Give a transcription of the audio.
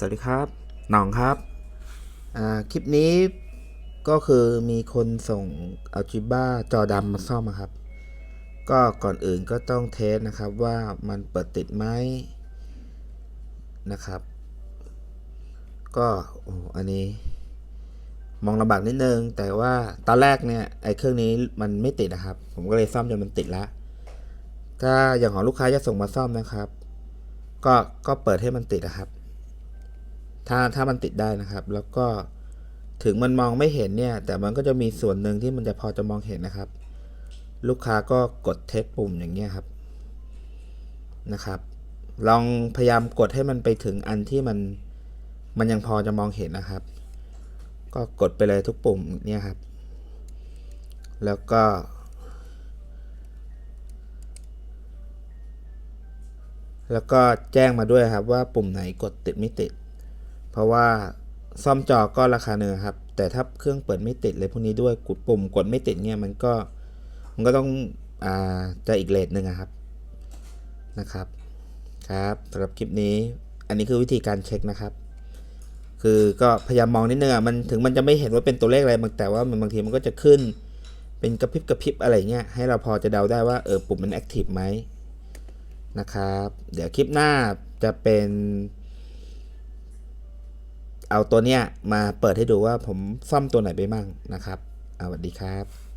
สวัสดีครับหน่องครับอ่าคลิปนี้ก็คือมีคนส่ง Algebra จอดำมาซ่อมครับ ก็ก่อนอื่นก็ต้องเทสนะครับว่ามันเปิดติดไหมนะครับ ก็โอ้อันนี้ มองลำบากนิดนึง แต่ว่าตอนแรกเนี่ยไอ้เครื่องนี้มันไม่ติดนะครับ ผมก็เลยซ่อมจนมันติดแล้วถ้าอย่างของลูกค้าจะส่งมาซ่อมนะครับ ก็ก็เปิดให้มันติดนะครับ ถ้าถ้ามันติดได้นะครับ แล้วก็ถึงมันมองไม่เห็นเนี่ย แต่มันก็จะมีส่วนหนึ่งที่มันจะพอจะมองเห็นนะครับ ลูกค้าก็กดเทสปุ่มอย่างเงี้ยครับนะครับ ลองพยายามกดให้มันไปถึงอันที่มันมันยังพอจะมองเห็นนะครับ ก็กดไปเลยทุกปุ่มเนี่ยครับ แล้วก็ แล้วก็แจ้งมาด้วยครับว่าปุ่มไหนกดติดไม่ติด ราะว่าซ่อมจอก็ราคาหนึ่งครับ แต่ถ้าเครื่องเปิดไม่ติดเลยพวกนี้ด้วยกดปุ่มกดไม่ติดเนี่ยมันก็มันก็ต้องอ่าจะอีกเลทหนึ่งอะครับนะครับครับสำหรับคลิปนี้อันนี้คือวิธีการเช็คนะครับ คือก็พยายามมองนิดนึงอะมันถึงมันจะไม่เห็นว่าเป็นตัวเลขอะไรบางแต่ว่ามันบางทีมันก็จะขึ้น เป็นกระพริบกระพริบอะไรเงี้ยให้เราพอจะเดาได้ว่าเออปุ่มมันแอคทีฟไหมนะครับ เดี๋ยวคลิปหน้าจะเป็น เอาตัวเนี้ยมาเปิดให้ดูว่าผมซ่อมตัวไหนไปมั่งนะครับเอาสวัสดีครับ